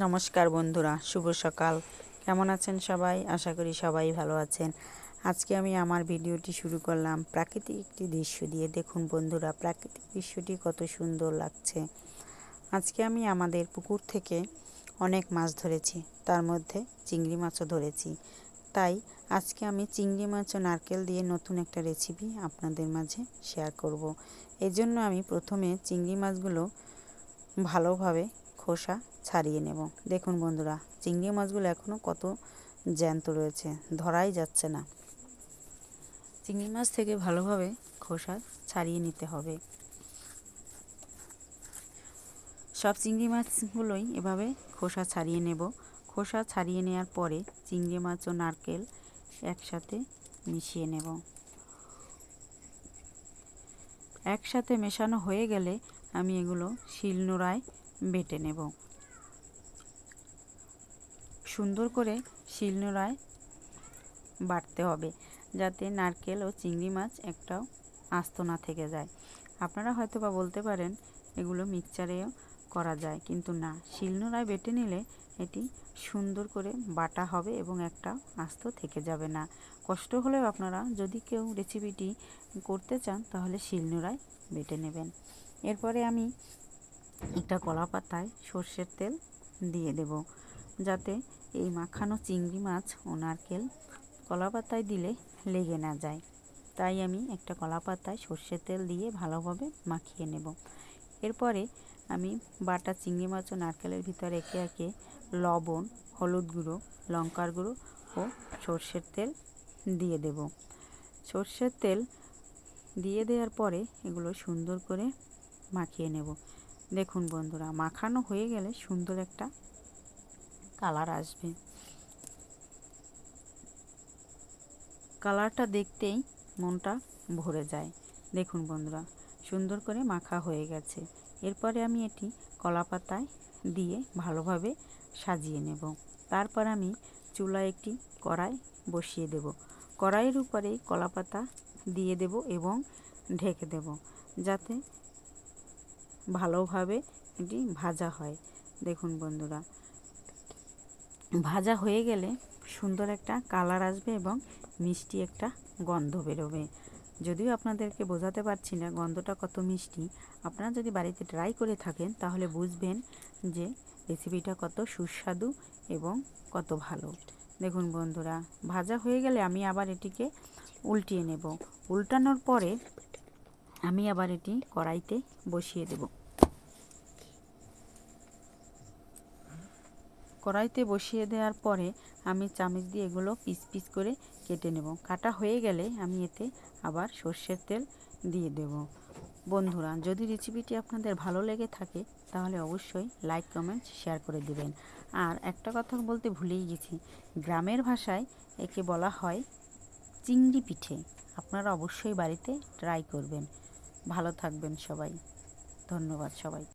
নমস্কার বন্ধুরা, শুভ সকাল। কেমন আছেন সবাই? আশা করি সবাই ভালো আছেন। আজকে আমি আমার ভিডিওটি শুরু করলাম প্রাকৃতিক একটি দৃশ্য দিয়ে। দেখুন বন্ধুরা, প্রাকৃতিক দৃশ্যটি কত সুন্দর লাগছে। আজকে আমি আমাদের পুকুর থেকে অনেক মাছ ধরেছি, তার মধ্যে চিংড়ি মাছও ধরেছি। তাই আজকে আমি চিংড়ি মাছ ও নারকেল দিয়ে নতুন একটা রেসিপি আপনাদের মাঝে শেয়ার করব। এই জন্য আমি প্রথমে চিংড়ি মাছগুলো ভালোভাবে খোসা ছাড়িয়ে নেব। দেখুন বন্ধুরা, চিংড়ি মাছগুলো এখনও কত জ্যান্ত রয়েছে, ধরাই যাচ্ছে না। চিংড়ি মাছ থেকে ভালোভাবে খোসা ছাড়িয়ে নিতে হবে। সব চিংড়ি মাছগুলোই এভাবে খোসা ছাড়িয়ে নেব। খোসা ছাড়িয়ে নেওয়ার পরে চিংড়ি মাছ ও নারকেল একসাথে মিশিয়ে নেব। একসাথে মেশানো হয়ে গেলে আমি এগুলো শিলনোড়ায় বেটে নেব। সুন্দর করে শিলনোড়ায় বাটতে হবে যাতে নারকেল ও চিংড়ি মাছ একটাও আস্ত না থেকে যায়। আপনারা হয়তো বা বলতে পারেন এগুলো মিক্সচারেও করা যায়, কিন্তু না। শিলনোড়ায় বেটে নিলে এটি সুন্দর করে বাটা হবে এবং একটা আস্ত থেকে যাবে না। কষ্ট হলেও আপনারা যদি কেউ রেসিপিটি করতে চান তাহলে শিলনোড়ায় বেটে নেবেন। এরপরে আমি একটা কলা পাতায় সর্ষের তেল দিয়ে দেব। যাতে এই মাখানো চিংড়ি মাছ ও নারকেল কলা পাতায় দিলে লেগে না যায়। তাই আমি একটা কলা পাতায় সর্ষের তেল দিয়ে ভালোভাবে মাখিয়ে নেব। এরপরে আমি বাটা চিংড়ি মাছ ও নারকেলের ভিতরে একে একে লবণ, হলুদ গুঁড়ো, লঙ্কার গুঁড়ো ও সর্ষের তেল দিয়ে দেব। সর্ষের তেল দিয়ে দেওয়ার পরে এগুলো সুন্দর করে মাখিয়ে নেব। দেখুন বন্ধুরা, মাখানো হয়ে গেলে সুন্দর একটা কালার আসবে। কালারটা দেখতেই মনটা ভরে যায়। দেখুন বন্ধুরা, সুন্দর করে মাখা হয়ে গেছে। এরপরে আমি এটি কলা পাতায় দিয়ে ভালোভাবে সাজিয়ে নেব। তারপর আমি চুলায় একটি কড়াই বসিয়ে দেব। কড়াইয়ের উপরে কলা পাতা দিয়ে দেব এবং ঢেকে দেব, যাতে ভালোভাবে এটি ভাজা হয়। দেখুন বন্ধুরা, ভাজা হয়ে গেলে সুন্দর একটা কালার আসবে এবং মিষ্টি একটা গন্ধ বেরোবে। যদিও আপনাদেরকে বোঝাতে পারছি না গন্ধটা কত মিষ্টি, আপনারা যদি বাড়িতে ট্রাই করে থাকেন তাহলে বুঝবেন যে রেসিপিটা কত সুস্বাদু এবং কত ভালো। দেখুন বন্ধুরা, ভাজা হয়ে গেলে আমি আবার এটিকে উল্টিয়ে নেব। উল্টানোর পরে আমি আবার এটি কড়াইতে বসিয়ে দেব। কড়াইতে বসিয়ে দেওয়ার পরে আমি চামচ দিয়ে এগুলো পিস পিস করে কেটে নেব। কাটা হয়ে গেলে আমি এতে আবার সর্ষের তেল দিয়ে দেব। বন্ধুরা, যদি রেসিপিটি আপনাদের ভালো লেগে থাকে, তাহলে অবশ্যই লাইক, কমেন্ট, শেয়ার করে দেবেন। আর একটা কথা বলতে ভুলেই গেছি, গ্রামের ভাষায় একে বলা হয় চিংড়ি পিঠে। আপনারা অবশ্যই বাড়িতে ট্রাই করবেন। ভালো থাকবেন সবাই। ধন্যবাদ সবাই